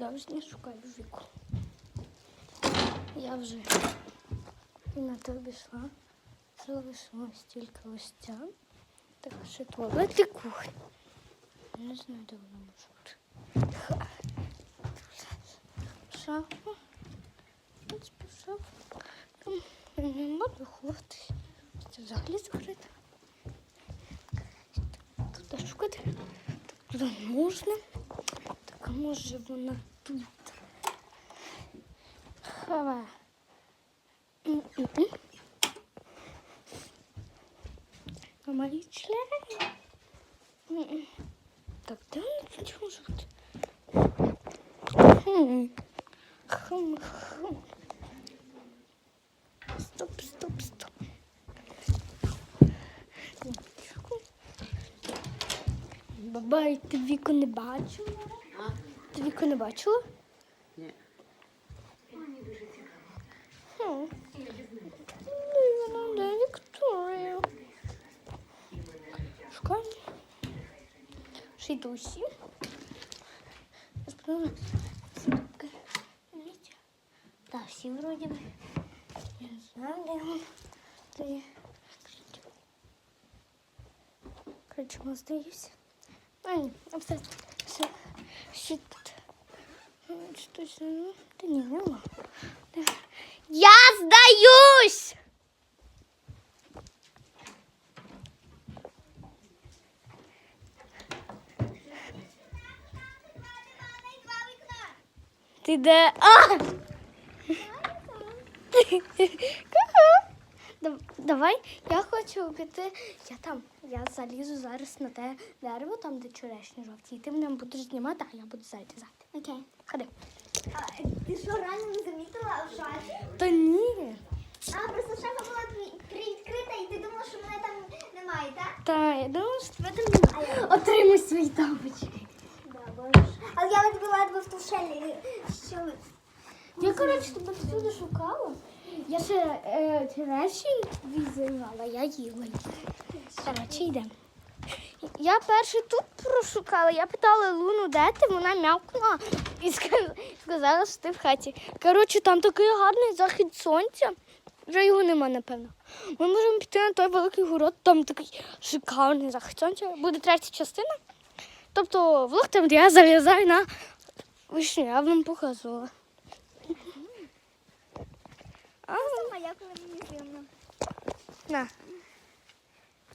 продовження шукаю віку. Я вже на то обійшла. Залишилось тільки ось ця. Так що туалет і кухня. Не знаю, де вона може бути. Ось пішов. Там нема ховатись. Це взагалі закрито. Тут шукати. Туди можна. А може вона тут. Хава. А члени. Так, де вона тут може бути? Хм. Хм, хм. Стоп, стоп, стоп. Бабай, ти віку не бачила? А? Ти віку не бачила? Ні. Хм. Ну, вона де Вікторія. Шукаємо. Ще йду усі. Зараз подивимось. Сумка. Вітя. Так, всі вроді би. Я не знаю, де він. Де я. Короче, здаюся. А, ні, а все, все, все тут. М, Щось, ну, та ні, нема. Де? Я здаюсь! Ти де? А! Ку-ку. Дав- Давай, я хочу піти. Я там, я залізу зараз на те дерево, там, де черешні жовті. І ти мене будеш знімати, а я буду залізати. Окей. Ходи. А, ти що рано не замітила в шафі? Та ні. А, просто шафа була приіткрита і ти думала, що мене там немає, так? Та, я думаю, що тебе там немає. Отримай свої тапочки. Але я ледве в ту шелі. Я, коротше, тебе всюди шукала. Я ще черешні візивала, я їла. Коротше, йдемо. Я перше тут прошукала, я питала Луну, де ти, вона м'явкнула і сказала, що ти в хаті. Коротше, там такий гарний захід сонця. Вже його нема, напевно. Ми можемо піти на той великий город, там такий шикарний захід сонця. Буде третя частина. Тобто влог там, де я залізаю на вишню, я вам показувала. А, Сама я коли мені зимно. на.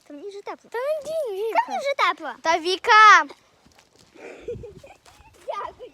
Та мені вже тепло. Та надій, Та мені вже тепло. Та Віка! Дякую.